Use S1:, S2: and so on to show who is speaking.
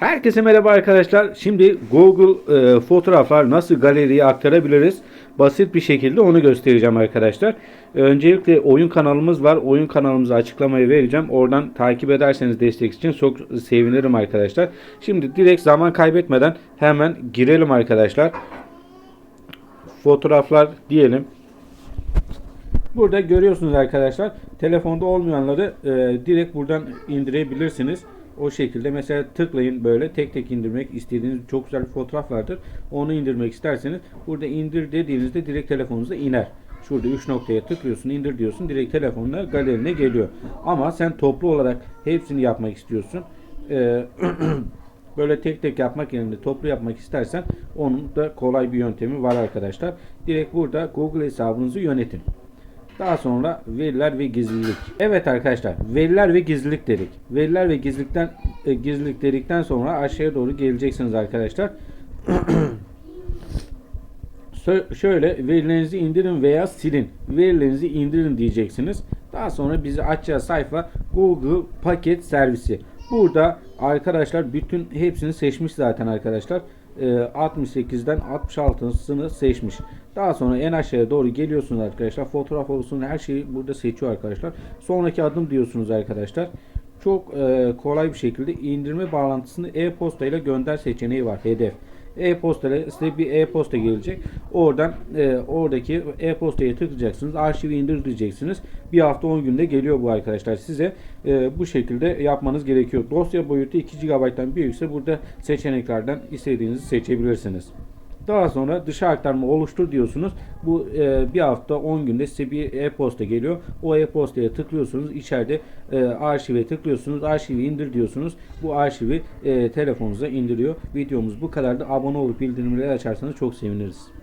S1: Herkese merhaba arkadaşlar. Şimdi Google e, fotoğraflar nasıl galeriye aktarabiliriz? Basit bir şekilde onu göstereceğim arkadaşlar. Öncelikle oyun kanalımız var. Oyun kanalımızı açıklamaya vereceğim. Oradan takip ederseniz destek için çok sevinirim arkadaşlar. Şimdi direkt zaman kaybetmeden hemen girelim arkadaşlar. Fotoğraflar diyelim. Burada görüyorsunuz arkadaşlar. Telefonda olmayanları e, direkt buradan indirebilirsiniz. O şekilde mesela tıklayın böyle tek tek indirmek istediğiniz çok güzel bir fotoğraf vardır. Onu indirmek isterseniz burada indir dediğinizde direkt telefonunuza iner. Şurada 3 noktaya tıklıyorsun, indir diyorsun. Direkt telefonla galerine geliyor. Ama sen toplu olarak hepsini yapmak istiyorsun. Ee, böyle tek tek yapmak yerine toplu yapmak istersen onun da kolay bir yöntemi var arkadaşlar. Direkt burada Google hesabınızı yönetin. Daha sonra veriler ve gizlilik. Evet arkadaşlar veriler ve gizlilik dedik. Veriler ve gizlilikten e, gizlilik dedikten sonra aşağıya doğru geleceksiniz arkadaşlar. Şöyle verilerinizi indirin veya silin. Verilerinizi indirin diyeceksiniz. Daha sonra bizi açacağı sayfa Google paket servisi. Burada arkadaşlar bütün hepsini seçmiş zaten arkadaşlar. Ee, 68'den 66'sını seçmiş. Daha sonra en aşağıya doğru geliyorsunuz arkadaşlar. Fotoğraf olsun her şeyi burada seçiyor arkadaşlar. Sonraki adım diyorsunuz arkadaşlar. Çok e, kolay bir şekilde indirme bağlantısını e-posta ile gönder seçeneği var. Hedef. E-posta size bir e-posta gelecek. Oradan e, oradaki e-postaya tıklayacaksınız. Arşivi indir diyeceksiniz. Bir hafta 10 günde geliyor bu arkadaşlar. Size e, bu şekilde yapmanız gerekiyor. Dosya boyutu 2 GB'dan büyükse burada seçeneklerden istediğinizi seçebilirsiniz. Daha sonra dışa aktarma oluştur diyorsunuz. Bu e, bir hafta 10 günde size bir e-posta geliyor. O e-postaya tıklıyorsunuz. İçeride e, arşive tıklıyorsunuz. Arşivi indir diyorsunuz. Bu arşivi e, telefonunuza indiriyor. Videomuz bu kadardı. Abone olup bildirimleri açarsanız çok seviniriz.